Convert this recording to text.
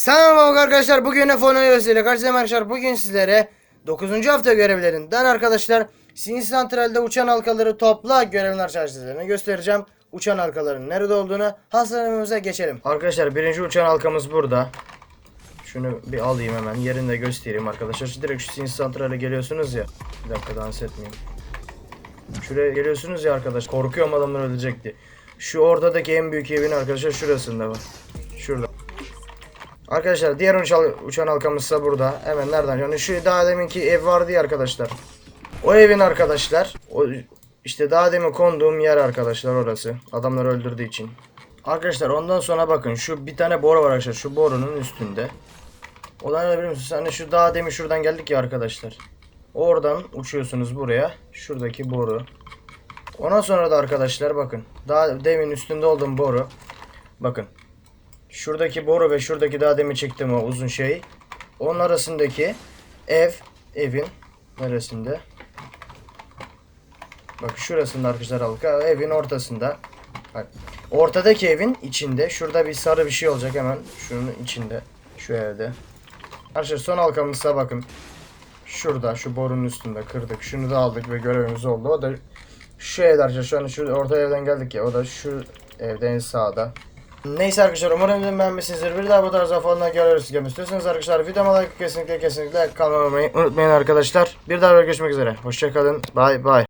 Selam arkadaşlar. Bugün F10 ile karşınızdayım arkadaşlar. Bugün sizlere 9. hafta görevlerinden arkadaşlar Sin Santral'de uçan halkaları topla görevin arkadaşlarına göstereceğim. Uçan halkaların nerede olduğunu hastanemimize geçelim. Arkadaşlar birinci uçan halkamız burada. Şunu bir alayım hemen yerinde göstereyim arkadaşlar. Direkt şu Sin Santral'e geliyorsunuz ya. Bir dakika dans etmeyeyim. Şuraya geliyorsunuz ya arkadaş. Korkuyorum adamlar ölecekti. Şu ortadaki en büyük evin arkadaşlar şurasında var. Şurada. Arkadaşlar diğer uçan, uçan halkamız ise burada. Hemen nereden? Yani şu daha deminki ev vardı ya arkadaşlar. O evin arkadaşlar. O işte daha demin konduğum yer arkadaşlar orası. Adamları öldürdüğü için. Arkadaşlar ondan sonra bakın şu bir tane boru var arkadaşlar. Şu borunun üstünde. O da ne biliyor musunuz? Hani şu daha demin şuradan geldik ya arkadaşlar. Oradan uçuyorsunuz buraya. Şuradaki boru. Ondan sonra da arkadaşlar bakın. Daha demin üstünde olduğum boru. Bakın. Şuradaki boru ve şuradaki daha demin çektiğim o uzun şey. Onun arasındaki ev. Evin neresinde? Bak şurasında arkadaşlar halka. Evin ortasında. Bak. Ortadaki evin içinde. Şurada bir sarı bir şey olacak hemen. Şunun içinde. Şu evde. Arkadaşlar son halkamızsa bakın. Şurada şu borunun üstünde kırdık. Şunu da aldık ve görevimiz oldu. O da şu evde arkadaşlar. Şu an şu orta evden geldik ya. O da şu evde en sağda. Neyse arkadaşlar umarım videomu beğenmişsinizdir. Bir daha bu tarz falan görürüz. İstiyorsanız arkadaşlar videoma like kesinlikle kesinlikle kanalıma unutmayın arkadaşlar. Bir daha görüşmek üzere. Hoşçakalın. Bye bye.